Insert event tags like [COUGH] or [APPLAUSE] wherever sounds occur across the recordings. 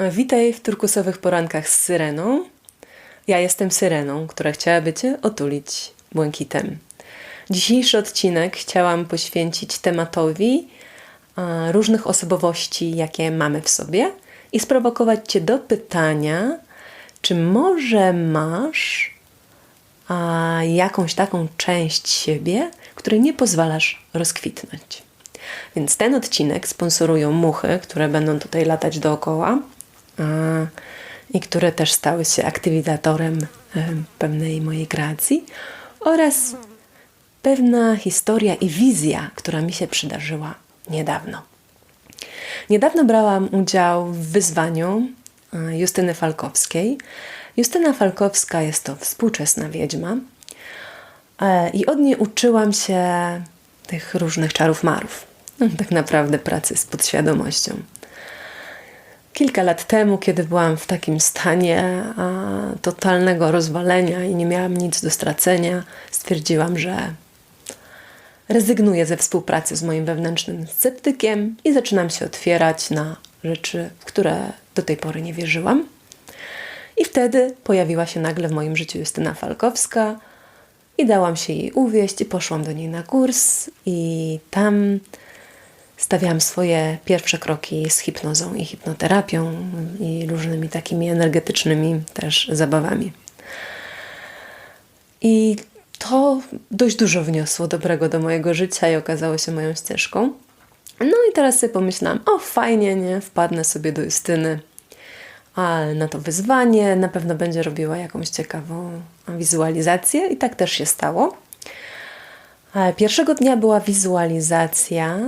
Witaj w turkusowych porankach z Syreną. Ja jestem Syreną, która chciałaby Cię otulić błękitem. Dzisiejszy odcinek chciałam poświęcić tematowi różnych osobowości, jakie mamy w sobie i sprowokować Cię do pytania, czy może masz jakąś taką część siebie, której nie pozwalasz rozkwitnąć. Więc ten odcinek sponsorują muchy, które będą tutaj latać dookoła i które też stały się aktywizatorem pewnej mojej kreacji oraz pewna historia i wizja, która mi się przydarzyła niedawno. Niedawno brałam udział w wyzwaniu Justyny Falkowskiej. Justyna Falkowska jest to współczesna wiedźma e, i od niej uczyłam się tych różnych czarów marów. [LAUGHS] Tak naprawdę pracy z podświadomością. Kilka lat temu, kiedy byłam w takim stanie totalnego rozwalenia i nie miałam nic do stracenia, stwierdziłam, że rezygnuję ze współpracy z moim wewnętrznym sceptykiem i zaczynam się otwierać na rzeczy, w które do tej pory nie wierzyłam. I wtedy pojawiła się nagle w moim życiu Justyna Falkowska i dałam się jej uwieść i poszłam do niej na kurs i tam stawiałam swoje pierwsze kroki z hipnozą i hipnoterapią i różnymi takimi energetycznymi też zabawami. I to dość dużo wniosło dobrego do mojego życia i okazało się moją ścieżką. No i teraz sobie pomyślałam, o fajnie, nie, wpadnę sobie do Justyny na to wyzwanie, na pewno będzie robiła jakąś ciekawą wizualizację i tak też się stało. Pierwszego dnia była wizualizacja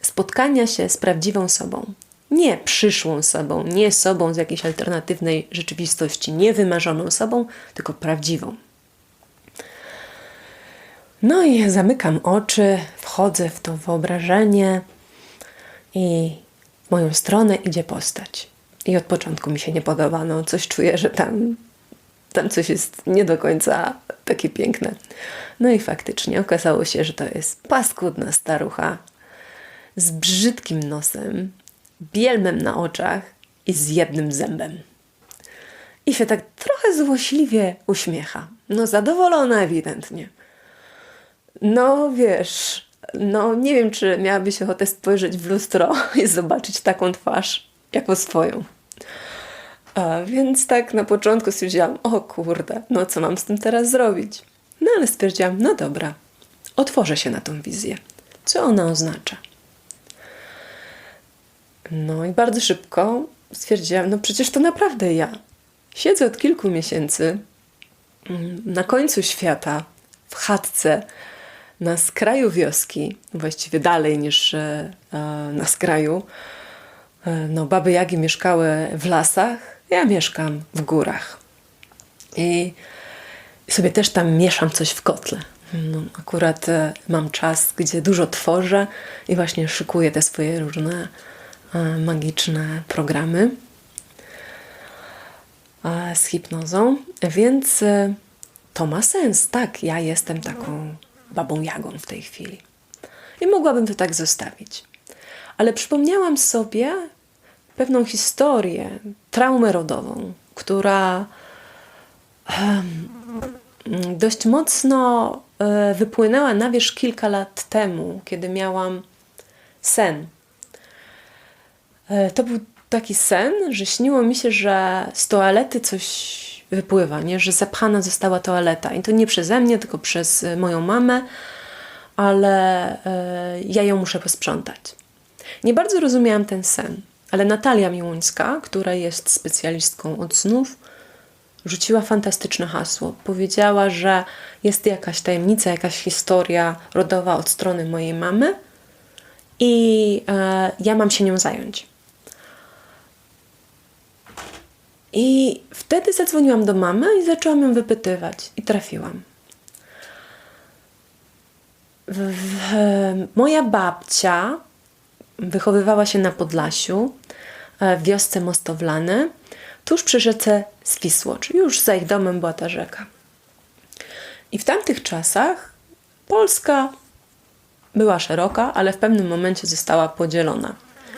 spotkania się z prawdziwą sobą. Nie przyszłą sobą, nie sobą z jakiejś alternatywnej rzeczywistości, nie wymarzoną sobą, tylko prawdziwą. No i zamykam oczy, wchodzę w to wyobrażenie i w moją stronę idzie postać. I od początku mi się nie podoba. No, coś czuję, że tam, tam coś jest nie do końca takie piękne. No i faktycznie okazało się, że to jest paskudna starucha z brzydkim nosem, bielmem na oczach i z jednym zębem. I się tak trochę złośliwie uśmiecha. No, zadowolona ewidentnie. No, wiesz, no nie wiem, czy miałabyś ochotę spojrzeć w lustro [LAUGHS] i zobaczyć taką twarz jako swoją. A więc tak na początku stwierdziłam, o kurde, no co mam z tym teraz zrobić? No ale stwierdziłam, no dobra, otworzę się na tą wizję. Co ona oznacza? No i bardzo szybko stwierdziłam, no przecież to naprawdę ja. Siedzę od kilku miesięcy mm, na końcu świata, w chatce, na skraju wioski, właściwie dalej niż e, na skraju. E, no, baby Jagi mieszkały w lasach, ja mieszkam w górach i sobie też tam mieszam coś w kotle. No, akurat e, mam czas, gdzie dużo tworzę i właśnie szykuję te swoje różne e, magiczne programy e, z hipnozą, więc to ma sens. Tak, ja jestem taką babą Jagą w tej chwili. I mogłabym to tak zostawić. Ale przypomniałam sobie pewną historię, traumę rodową, która dość mocno e, wypłynęła na wierzch kilka lat temu, kiedy miałam sen. E, to był taki sen, że śniło mi się, że z toalety coś wypływa, nie? że zapchana została toaleta. I to nie przeze mnie, tylko przez moją mamę, ale e, ja ją muszę posprzątać. Nie bardzo rozumiałam ten sen. Ale Natalia Miłuńska, która jest specjalistką od snów, rzuciła fantastyczne hasło. Powiedziała, że jest jakaś tajemnica, jakaś historia rodowa od strony mojej mamy i e, ja mam się nią zająć. I wtedy zadzwoniłam do mamy i zaczęłam ją wypytywać i trafiłam. W, w, moja babcia wychowywała się na Podlasiu E, w wiosce Mostowlany, tuż przy rzece Swisłocz. Już za ich domem była ta rzeka. I w tamtych czasach Polska była szeroka, ale w pewnym momencie została podzielona.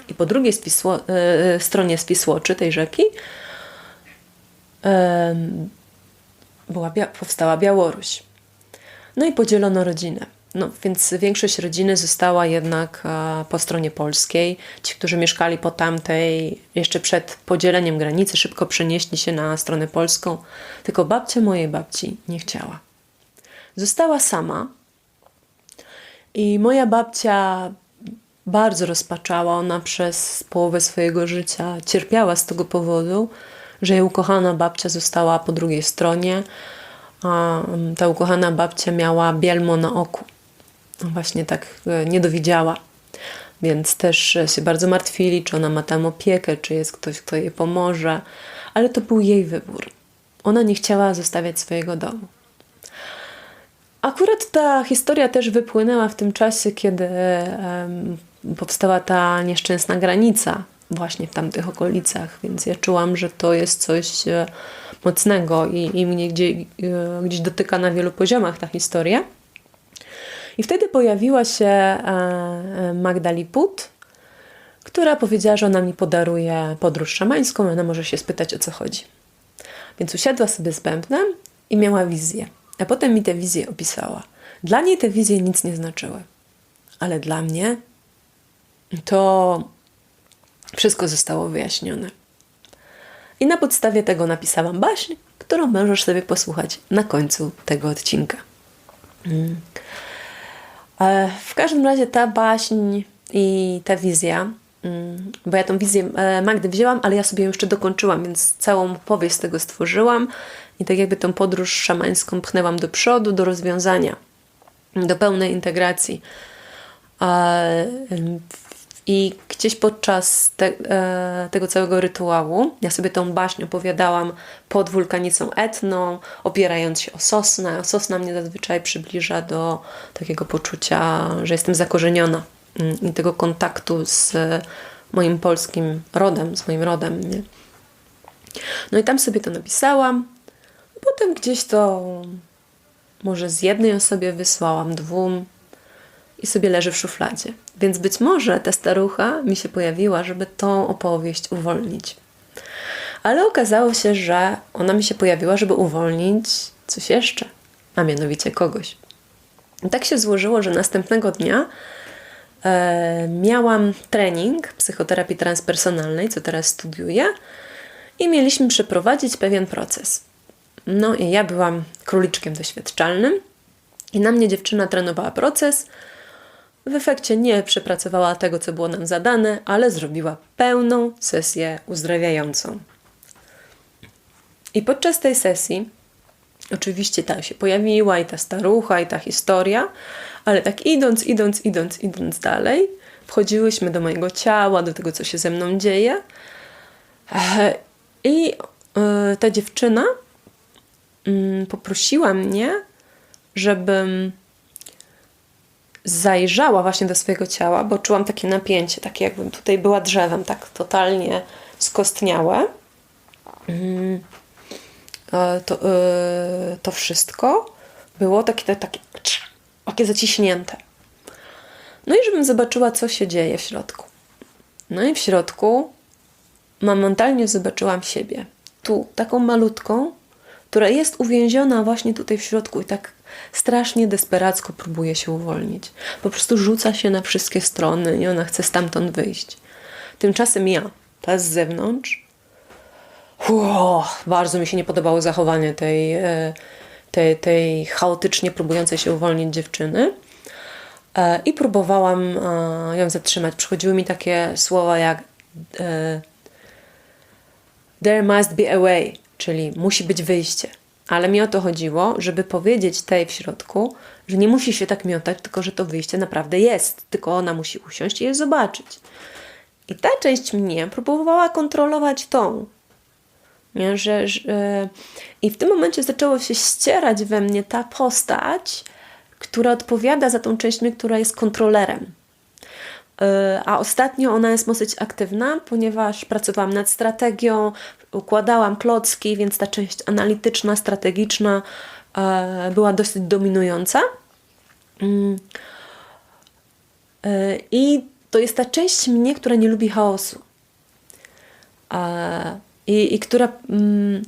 i po drugiej spisło, e, stronie Spisłoczy, tej rzeki, e, była, powstała Białoruś. No i podzielono rodzinę. No, więc większość rodziny została jednak e, po stronie polskiej. Ci, którzy mieszkali po tamtej, jeszcze przed podzieleniem granicy, szybko przenieśli się na stronę polską. Tylko babcia mojej babci nie chciała. Została sama. I moja babcia bardzo rozpaczała. Ona przez połowę swojego życia cierpiała z tego powodu, że jej ukochana babcia została po drugiej stronie. A ta ukochana babcia miała bielmo na oku właśnie tak e, nie dowiedziała. Więc też się bardzo martwili, czy ona ma tam opiekę, czy jest ktoś, kto jej pomoże, ale to był jej wybór. Ona nie chciała zostawiać swojego domu. Akurat ta historia też wypłynęła w tym czasie, kiedy um, powstała ta nieszczęsna granica, właśnie w tamtych okolicach, więc ja czułam, że to jest coś e, mocnego i, i mnie gdzie, e, gdzieś dotyka na wielu poziomach ta historia. I wtedy pojawiła się e, e, Magda Liput, która powiedziała, że ona mi podaruje podróż szamańską, ona może się spytać o co chodzi. Więc usiadła sobie z bębnem i miała wizję. A potem mi tę wizję opisała. Dla niej te wizje nic nie znaczyły. Ale dla mnie to wszystko zostało wyjaśnione. I na podstawie tego napisałam baśń, którą możesz sobie posłuchać na końcu tego odcinka. Mm. E, w każdym razie ta baśń i ta wizja, mm, bo ja tą wizję e, Magdy wzięłam, ale ja sobie ją jeszcze dokończyłam, więc całą powieść z tego stworzyłam i tak jakby tą podróż szamańską pchnęłam do przodu, do rozwiązania, do pełnej integracji. I gdzieś podczas te, e, tego całego rytuału, ja sobie tą baśń opowiadałam pod wulkanicą Etną, opierając się o sosnę. Sosna mnie zazwyczaj przybliża do takiego poczucia, że jestem zakorzeniona mm, i tego kontaktu z moim polskim rodem, z moim rodem. Nie? No i tam sobie to napisałam. Potem gdzieś to może z jednej osobie wysłałam, dwóm, i sobie leży w szufladzie. Więc być może ta starucha mi się pojawiła, żeby tą opowieść uwolnić. Ale okazało się, że ona mi się pojawiła, żeby uwolnić coś jeszcze, a mianowicie kogoś. I tak się złożyło, że następnego dnia e, miałam trening psychoterapii transpersonalnej, co teraz studiuję, i mieliśmy przeprowadzić pewien proces. No i ja byłam króliczkiem doświadczalnym, i na mnie dziewczyna trenowała proces, w efekcie nie przepracowała tego, co było nam zadane, ale zrobiła pełną sesję uzdrawiającą. I podczas tej sesji, oczywiście ta się pojawiła, i ta starucha, i ta historia, ale tak idąc, idąc, idąc, idąc dalej, wchodziłyśmy do mojego ciała, do tego, co się ze mną dzieje. I e, ta dziewczyna mm, poprosiła mnie, żebym zajrzała właśnie do swojego ciała, bo czułam takie napięcie, takie jakbym tutaj była drzewem, tak totalnie skostniałe. Mm. E, to, e, to wszystko było takie, takie, takie zaciśnięte. No i żebym zobaczyła, co się dzieje w środku. No i w środku momentalnie zobaczyłam siebie. Tu, taką malutką, która jest uwięziona właśnie tutaj w środku i tak strasznie desperacko próbuje się uwolnić. Po prostu rzuca się na wszystkie strony i ona chce stamtąd wyjść. Tymczasem ja, ta z zewnątrz, bardzo mi się nie podobało zachowanie tej, e, tej, tej chaotycznie próbującej się uwolnić dziewczyny. E, I próbowałam e, ją zatrzymać. Przychodziły mi takie słowa jak There must be a way, czyli musi być wyjście. Ale mi o to chodziło, żeby powiedzieć tej w środku, że nie musi się tak miotać, tylko że to wyjście naprawdę jest, tylko ona musi usiąść i je zobaczyć. I ta część mnie próbowała kontrolować tą. Nie? Że, że, I w tym momencie zaczęło się ścierać we mnie ta postać, która odpowiada za tą część mnie, która jest kontrolerem. E, a ostatnio ona jest dosyć aktywna, ponieważ pracowałam nad strategią, układałam klocki, więc ta część analityczna, strategiczna e, była dosyć dominująca. Mm. E, I to jest ta część mnie, która nie lubi chaosu. I, i która mm,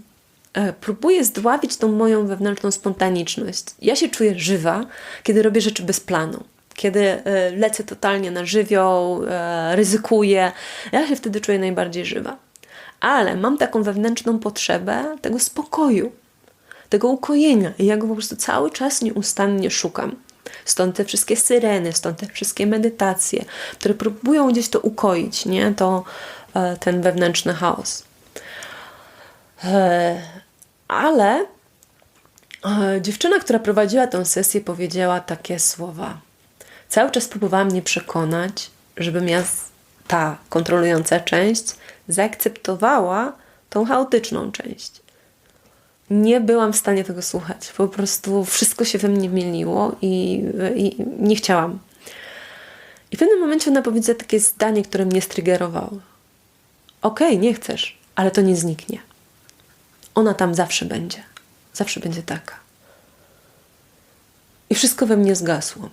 próbuje zdławić tą moją wewnętrzną spontaniczność. Ja się czuję żywa, kiedy robię rzeczy bez planu. Kiedy e, lecę totalnie na żywioł, e, ryzykuję, ja się wtedy czuję najbardziej żywa. Ale mam taką wewnętrzną potrzebę tego spokoju, tego ukojenia i ja go po prostu cały czas nieustannie szukam. Stąd te wszystkie syreny, stąd te wszystkie medytacje, które próbują gdzieś to ukoić, nie? To, e, ten wewnętrzny chaos. Ale dziewczyna, która prowadziła tę sesję, powiedziała takie słowa. Cały czas próbowała mnie przekonać, żebym ja, ta kontrolująca część, zaakceptowała tą chaotyczną część. Nie byłam w stanie tego słuchać. Po prostu wszystko się we mnie mieliło i, i nie chciałam. I w pewnym momencie ona powiedziała takie zdanie, które mnie strygerowało. Okej, okay, nie chcesz, ale to nie zniknie. Ona tam zawsze będzie. Zawsze będzie taka. I wszystko we mnie zgasło.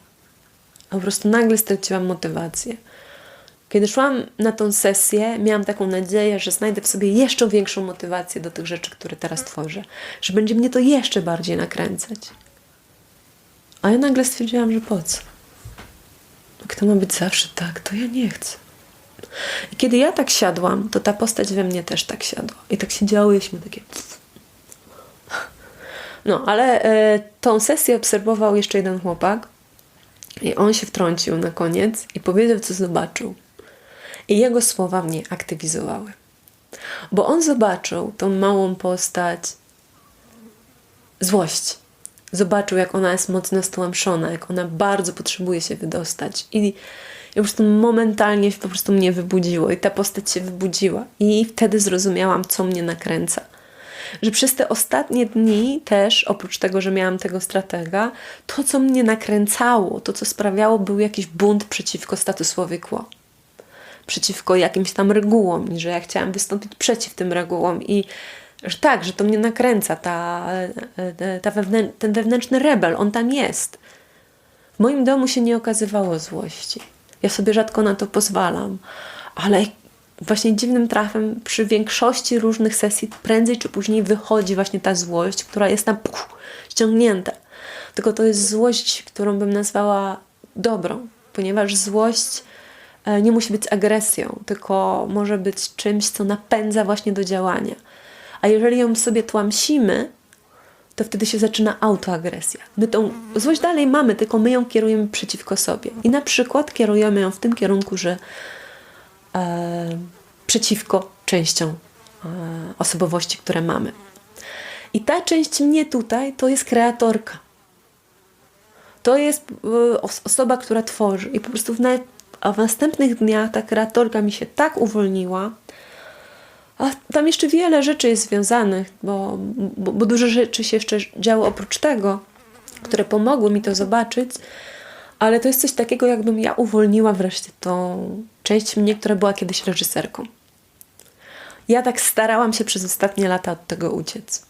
Po prostu nagle straciłam motywację. Kiedy szłam na tą sesję, miałam taką nadzieję, że znajdę w sobie jeszcze większą motywację do tych rzeczy, które teraz tworzę, że będzie mnie to jeszcze bardziej nakręcać. A ja nagle stwierdziłam, że po co? Jak to ma być zawsze tak, to ja nie chcę. I kiedy ja tak siadłam, to ta postać we mnie też tak siadła. I tak się działyśmy takie. No, ale e, tą sesję obserwował jeszcze jeden chłopak. I on się wtrącił na koniec i powiedział, co zobaczył. I jego słowa mnie aktywizowały. Bo on zobaczył tą małą postać złość. Zobaczył, jak ona jest mocno stłamszona, jak ona bardzo potrzebuje się wydostać. I i po prostu momentalnie po prostu mnie wybudziło i ta postać się wybudziła. I wtedy zrozumiałam, co mnie nakręca. Że przez te ostatnie dni też, oprócz tego, że miałam tego stratega, to, co mnie nakręcało, to, co sprawiało, był jakiś bunt przeciwko statusowi quo. Przeciwko jakimś tam regułom i że ja chciałam wystąpić przeciw tym regułom i że tak, że to mnie nakręca, ta, ta wewnę ten wewnętrzny rebel, on tam jest. W moim domu się nie okazywało złości. Ja sobie rzadko na to pozwalam, ale właśnie dziwnym trafem przy większości różnych sesji prędzej czy później wychodzi właśnie ta złość, która jest tam puch, ściągnięta. Tylko to jest złość, którą bym nazwała dobrą, ponieważ złość e, nie musi być agresją, tylko może być czymś, co napędza właśnie do działania. A jeżeli ją sobie tłamsimy, to wtedy się zaczyna autoagresja. My tą złość dalej mamy, tylko my ją kierujemy przeciwko sobie. I na przykład kierujemy ją w tym kierunku, że przeciwko częściom e, osobowości, które mamy. I ta część mnie tutaj to jest kreatorka. To jest e, osoba, która tworzy. I po prostu w, w następnych dniach ta kreatorka mi się tak uwolniła, a tam jeszcze wiele rzeczy jest związanych, bo, bo, bo dużo rzeczy się jeszcze działo oprócz tego, które pomogły mi to zobaczyć, ale to jest coś takiego, jakbym ja uwolniła wreszcie tą część mnie, która była kiedyś reżyserką. Ja tak starałam się przez ostatnie lata od tego uciec.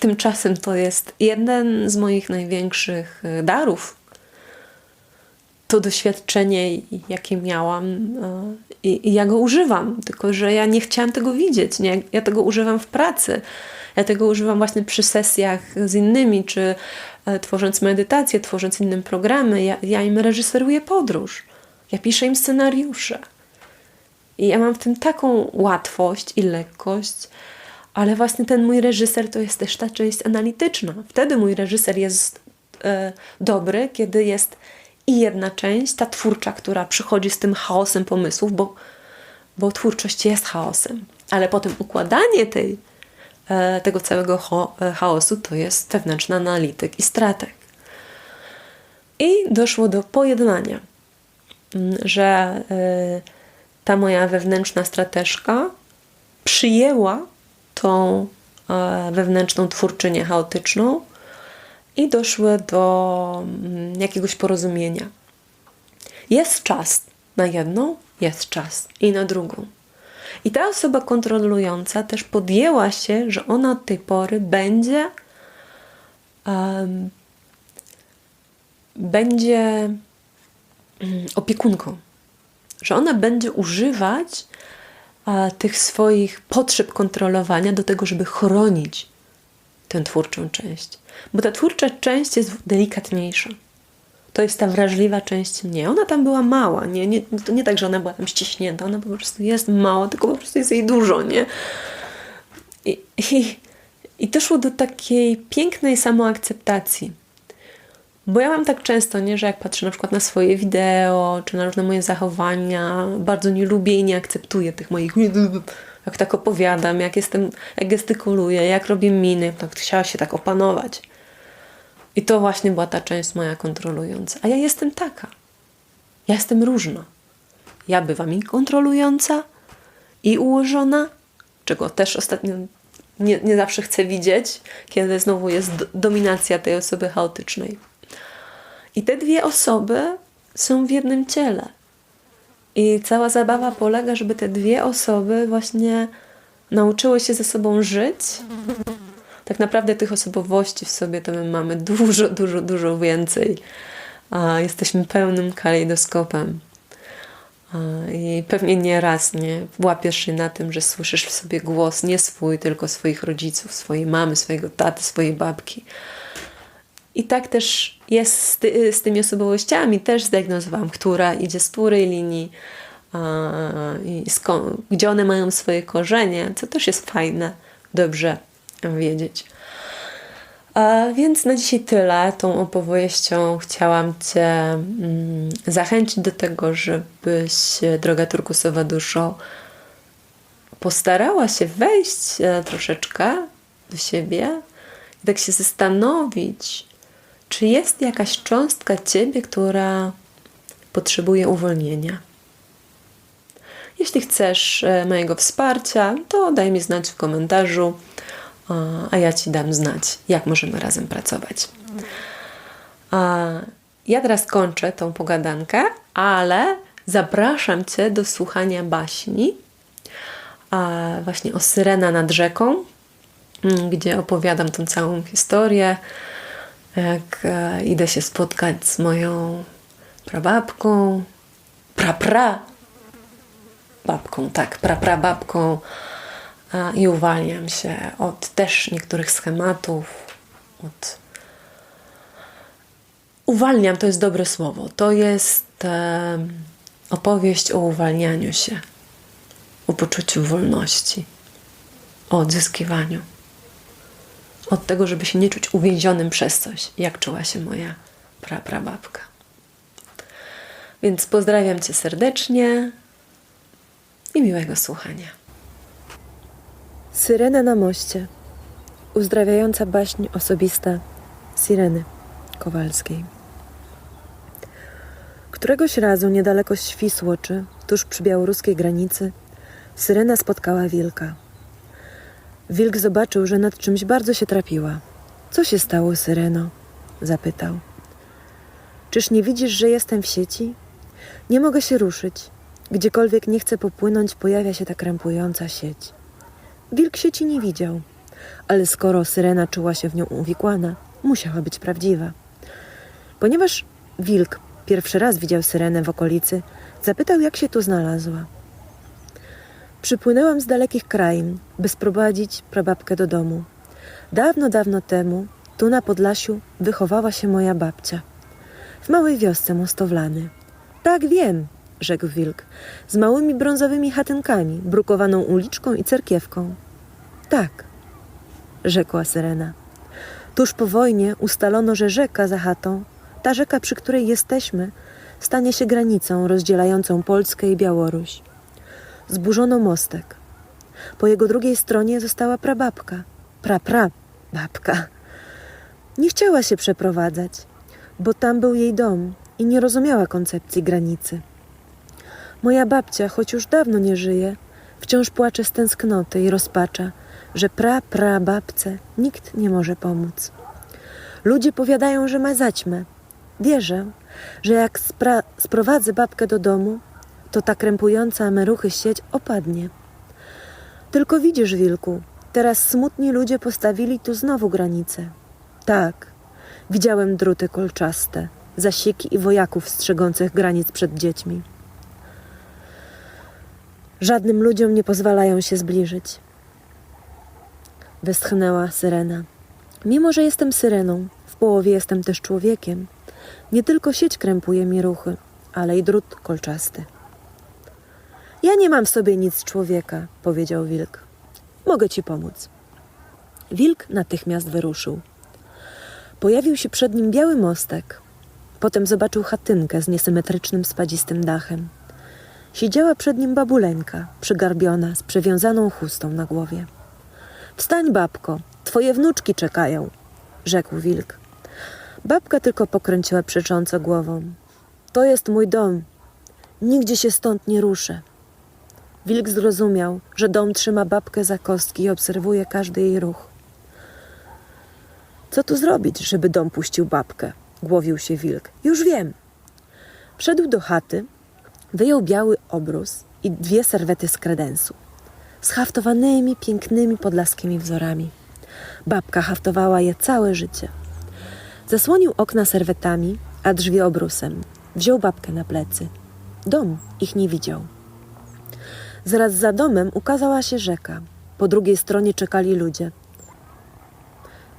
Tymczasem to jest jeden z moich największych e, darów, to doświadczenie, jakie miałam e, i, i, ja go używam, tylko że ja nie chciałam tego widzieć. Nie? Ja tego używam w pracy. Ja tego używam właśnie przy sesjach z innymi, czy tworząc medytację, tworząc inne programy. Ja, ja im reżyseruję podróż. Ja piszę im scenariusze. I ja mam w tym taką łatwość i lekkość, ale właśnie ten mój reżyser to jest też ta część analityczna. Wtedy mój reżyser jest e, dobry, kiedy jest i jedna część, ta twórcza, która przychodzi z tym chaosem pomysłów, bo, bo twórczość jest chaosem, ale potem układanie tej, e, tego całego e, chaosu to jest wewnętrzny analityk i strateg. I doszło do pojednania, mm, że e, ta moja wewnętrzna strateżka przyjęła tą wewnętrzną twórczynię chaotyczną i doszły do mm, jakiegoś porozumienia. Jest czas na jedną, jest czas i na drugą. I ta osoba kontrolująca też podjęła się, że ona od tej pory będzie um, będzie um, opiekunką. że ona będzie używać tych swoich potrzeb kontrolowania do tego, żeby chronić tę twórczą część. Bo ta twórcza część jest delikatniejsza. To jest ta wrażliwa część mnie. Ona tam była mała, nie, nie, to nie tak, że ona była tam ściśnięta, ona po prostu jest mała, tylko po prostu jest jej dużo, nie? I, i, i doszło do takiej pięknej samoakceptacji. Bo ja mam tak często, nie, że jak patrzę na przykład na swoje wideo, czy na różne moje zachowania, bardzo nie lubię i nie akceptuję tych moich, jak tak opowiadam, jak jestem, jak gestykuluję, jak robię miny, tak chciała się tak opanować. I to właśnie była ta część moja kontrolująca. A ja jestem taka. Ja jestem różna. Ja bywam i kontrolująca, i ułożona, czego też ostatnio nie, nie zawsze chcę widzieć, kiedy znowu jest do, dominacja tej osoby chaotycznej. I te dwie osoby są w jednym ciele. I cała zabawa polega, żeby te dwie osoby właśnie nauczyły się ze sobą żyć. Tak naprawdę tych osobowości w sobie to my mamy dużo, dużo, dużo więcej. A jesteśmy pełnym kalejdoskopem. I pewnie nie raz nie łapiesz się na tym, że słyszysz w sobie głos nie swój, tylko swoich rodziców, swojej mamy, swojego taty, swojej babki. I tak też jest z, ty, z tymi osobowościami. Też zdiagnozowałam, która idzie z której linii, a, i skąd, gdzie one mają swoje korzenie, co też jest fajne, dobrze wiedzieć. A więc na dzisiaj tyle. Tą opowieścią chciałam Cię mm, zachęcić do tego, żebyś, droga turkusowa duszo, postarała się wejść e, troszeczkę do siebie i tak się zastanowić, czy jest jakaś cząstka Ciebie, która potrzebuje uwolnienia. Jeśli chcesz e, mojego wsparcia, to daj mi znać w komentarzu a ja Ci dam znać, jak możemy razem pracować. Ja teraz kończę tą pogadankę, ale zapraszam Cię do słuchania baśni właśnie o Syrena nad rzeką, mm, gdzie opowiadam tą całą historię, jak e, idę się spotkać z moją prababką, prapra babką, tak, praprababką, i uwalniam się od też niektórych schematów, od. Uwalniam to jest dobre słowo. To jest e, opowieść o uwalnianiu się, o poczuciu wolności, o odzyskiwaniu. Od tego, żeby się nie czuć uwięzionym przez coś, jak czuła się moja praprababka. Więc pozdrawiam Cię serdecznie i miłego słuchania. Syrena na moście. Uzdrawiająca baśń osobista Sireny Kowalskiej. Któregoś razu niedaleko Świsłoczy, tuż przy białoruskiej granicy, Syrena spotkała wilka. Wilk zobaczył, że nad czymś bardzo się trapiła. Co się stało, Syreno? zapytał. Czyż nie widzisz, że jestem w sieci? Nie mogę się ruszyć. Gdziekolwiek nie chcę popłynąć, pojawia się ta krępująca sieć. Wilk sieci nie widział, ale skoro syrena czuła się w nią uwikłana, musiała być prawdziwa. Ponieważ wilk pierwszy raz widział syrenę w okolicy, zapytał, jak się tu znalazła. Przypłynęłam z dalekich krain, by sprowadzić prababkę do domu. Dawno, dawno temu, tu na Podlasiu, wychowała się moja babcia. W małej wiosce Mostowlany. Tak wiem, rzekł wilk, z małymi brązowymi chatynkami, brukowaną uliczką i cerkiewką. Tak, rzekła Syrena. Tuż po wojnie ustalono, że rzeka za chatą, ta rzeka, przy której jesteśmy, stanie się granicą rozdzielającą Polskę i Białoruś. Zburzono mostek. Po jego drugiej stronie została prababka, pra babka. Nie chciała się przeprowadzać, bo tam był jej dom i nie rozumiała koncepcji granicy. Moja babcia, choć już dawno nie żyje, wciąż płacze z tęsknoty i rozpacza, że pra, pra babce nikt nie może pomóc. Ludzie powiadają, że ma zaćmę. Wierzę, że jak spra- sprowadzę babkę do domu, to ta krępująca meruchy sieć opadnie. Tylko widzisz, wilku, teraz smutni ludzie postawili tu znowu granicę. Tak, widziałem druty kolczaste, zasieki i wojaków strzegących granic przed dziećmi. Żadnym ludziom nie pozwalają się zbliżyć. Westchnęła syrena. Mimo, że jestem syreną, w połowie jestem też człowiekiem. Nie tylko sieć krępuje mi ruchy, ale i drut kolczasty. Ja nie mam w sobie nic człowieka, powiedział wilk. Mogę ci pomóc. Wilk natychmiast wyruszył. Pojawił się przed nim biały mostek. Potem zobaczył chatynkę z niesymetrycznym spadzistym dachem. Siedziała przed nim babuleńka, przygarbiona, z przewiązaną chustą na głowie. Wstań, babko, twoje wnuczki czekają, rzekł wilk. Babka tylko pokręciła przecząco głową. To jest mój dom. Nigdzie się stąd nie ruszę. Wilk zrozumiał, że dom trzyma babkę za kostki i obserwuje każdy jej ruch. Co tu zrobić, żeby dom puścił babkę? Głowił się wilk. Już wiem. Wszedł do chaty, wyjął biały obrus i dwie serwety z kredensu. Z haftowanymi, pięknymi podlaskimi wzorami. Babka haftowała je całe życie. Zasłonił okna serwetami, a drzwi obrusem. Wziął babkę na plecy. Dom ich nie widział. Zaraz za domem ukazała się rzeka. Po drugiej stronie czekali ludzie.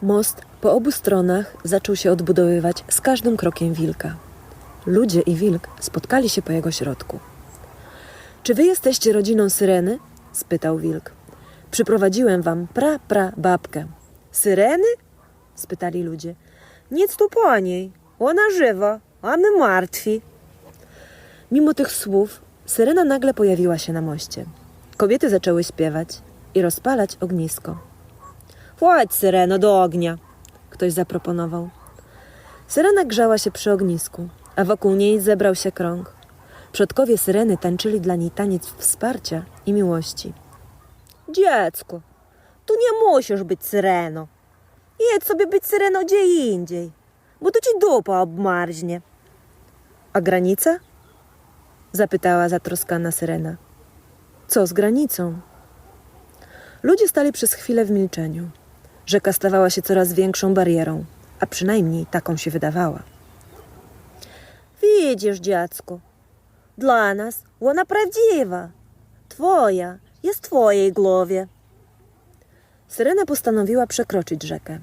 Most po obu stronach zaczął się odbudowywać z każdym krokiem wilka. Ludzie i wilk spotkali się po jego środku. Czy wy jesteście rodziną syreny? spytał wilk. Przyprowadziłem wam pra pra babkę. Syreny? spytali ludzie. Nic tu po niej. Ona żywa, a my martwi. Mimo tych słów, syrena nagle pojawiła się na moście. Kobiety zaczęły śpiewać i rozpalać ognisko. Chodź, syreno, do ognia, ktoś zaproponował. Syrena grzała się przy ognisku, a wokół niej zebrał się krąg. Przodkowie syreny tańczyli dla niej taniec wsparcia i miłości. Dziecko, tu nie musisz być syreno. Jedź sobie być syreną gdzie indziej, bo to ci dupa obmarznie. A granica? Zapytała zatroskana syrena. Co z granicą? Ludzie stali przez chwilę w milczeniu. Rzeka stawała się coraz większą barierą, a przynajmniej taką się wydawała. Widzisz, dziecko, dla nas ona prawdziwa. Twoja jest w twojej głowie. Syrena postanowiła przekroczyć rzekę.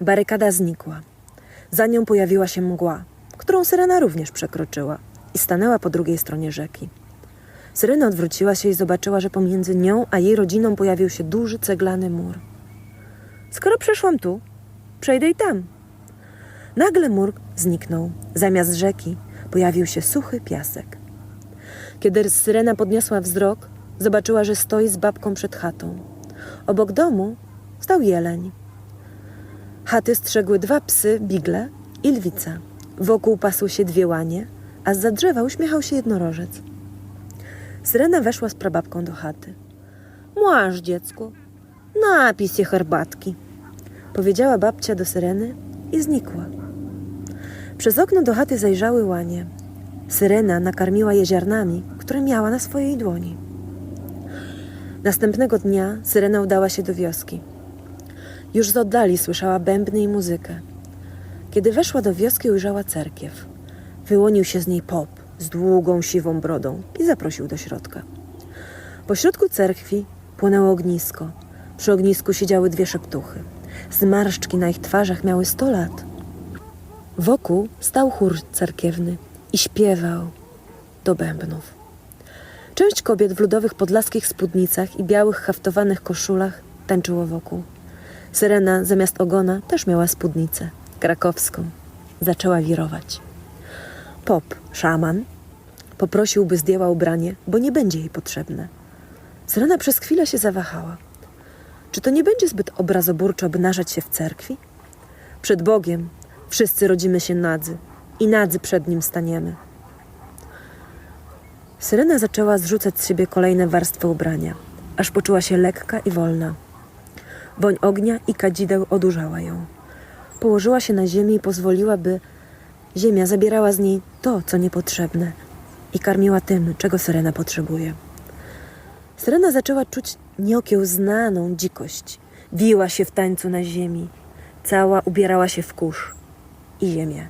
Barykada znikła. Za nią pojawiła się mgła, którą Syrena również przekroczyła i stanęła po drugiej stronie rzeki. Syrena odwróciła się i zobaczyła, że pomiędzy nią a jej rodziną pojawił się duży ceglany mur. Skoro przeszłam tu, przejdę i tam. Nagle mur zniknął. Zamiast rzeki pojawił się suchy piasek. Kiedy Syrena podniosła wzrok, zobaczyła, że stoi z babką przed chatą. Obok domu stał jeleń. Chaty strzegły dwa psy, bigle i lwica. Wokół pasły się dwie łanie, a z drzewa uśmiechał się jednorożec. Syrena weszła z prababką do chaty. Masz, dziecko, napij się herbatki, powiedziała babcia do Syreny i znikła. Przez okno do chaty zajrzały łanie. Syrena nakarmiła je ziarnami, które miała na swojej dłoni. Następnego dnia Syrena udała się do wioski. Już z oddali słyszała bębny i muzykę. Kiedy weszła do wioski, ujrzała cerkiew. Wyłonił się z niej pop z długą, siwą brodą i zaprosił do środka. Po środku cerkwi płonęło ognisko. Przy ognisku siedziały dwie szeptuchy. Zmarszczki na ich twarzach miały sto lat. Wokół stał chór cerkiewny i śpiewał do bębnów. Część kobiet w ludowych podlaskich spódnicach i białych haftowanych koszulach tańczyło wokół. Syrena zamiast ogona też miała spódnicę, krakowską. Zaczęła wirować. Pop, szaman, poprosił, by zdjęła ubranie, bo nie będzie jej potrzebne. Syrena przez chwilę się zawahała. Czy to nie będzie zbyt obrazoburczo obnażać się w cerkwi? Przed Bogiem wszyscy rodzimy się nadzy i nadzy przed Nim staniemy. Syrena zaczęła zrzucać z siebie kolejne warstwy ubrania, aż poczuła się lekka i wolna. Woń ognia i kadzideł odurzała ją. Położyła się na ziemię i pozwoliła, by ziemia zabierała z niej to, co niepotrzebne i karmiła tym, czego Syrena potrzebuje. Syrena zaczęła czuć nieokiełznaną dzikość. Wiła się w tańcu na ziemi. Cała ubierała się w kurz i ziemię.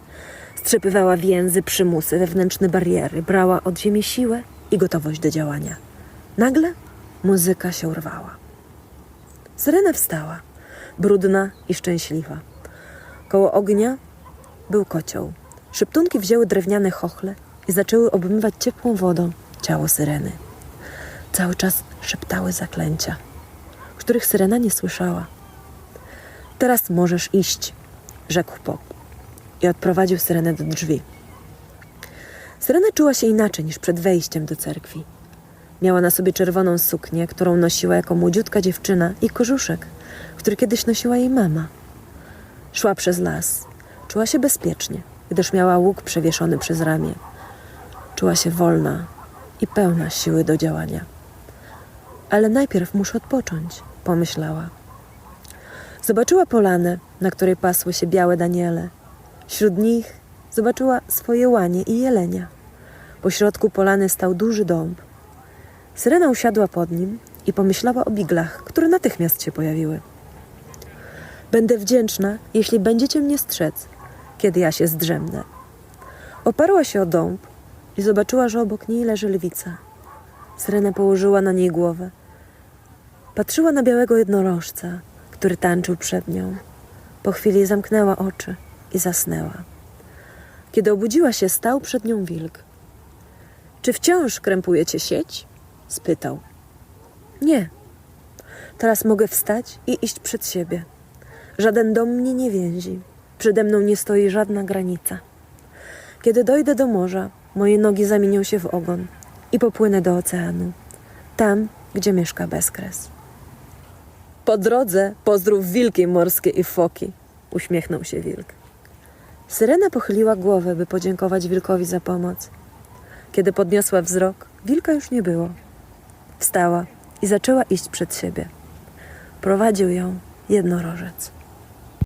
Strzepywała więzy, przymusy, wewnętrzne bariery. Brała od ziemi siłę i gotowość do działania. Nagle muzyka się urwała. Syrena wstała, brudna i szczęśliwa. Koło ognia był kocioł. Szeptunki wzięły drewniane chochle i zaczęły obmywać ciepłą wodą ciało syreny. Cały czas szeptały zaklęcia, których syrena nie słyszała. Teraz możesz iść, rzekł Pop i odprowadził syrenę do drzwi. Syrena czuła się inaczej niż przed wejściem do cerkwi. Miała na sobie czerwoną suknię, którą nosiła jako młodziutka dziewczyna i kożuszek, który kiedyś nosiła jej mama. Szła przez las. Czuła się bezpiecznie, gdyż miała łuk przewieszony przez ramię. Czuła się wolna i pełna siły do działania. Ale najpierw muszę odpocząć, pomyślała. Zobaczyła polanę, na której pasły się białe daniele. Wśród nich zobaczyła swoje łanie i jelenia. Po środku polany stał duży dąb. Syrena usiadła pod nim i pomyślała o biglach, które natychmiast się pojawiły. Będę wdzięczna, jeśli będziecie mnie strzec, kiedy ja się zdrzemnę. Oparła się o dąb i zobaczyła, że obok niej leży lwica. Syrena położyła na niej głowę. Patrzyła na białego jednorożca, który tańczył przed nią. Po chwili zamknęła oczy i zasnęła. Kiedy obudziła się, stał przed nią wilk. Czy wciąż krępujecie sieć? spytał. Nie. Teraz mogę wstać i iść przed siebie. Żaden dom mnie nie więzi. Przede mną nie stoi żadna granica. Kiedy dojdę do morza, moje nogi zamienią się w ogon i popłynę do oceanu. Tam, gdzie mieszka bezkres. Po drodze pozdrów wilki morskie i foki, uśmiechnął się wilk. Syrena pochyliła głowę, by podziękować wilkowi za pomoc. Kiedy podniosła wzrok, wilka już nie było. Wstała i zaczęła iść przed siebie. Prowadził ją jednorożec.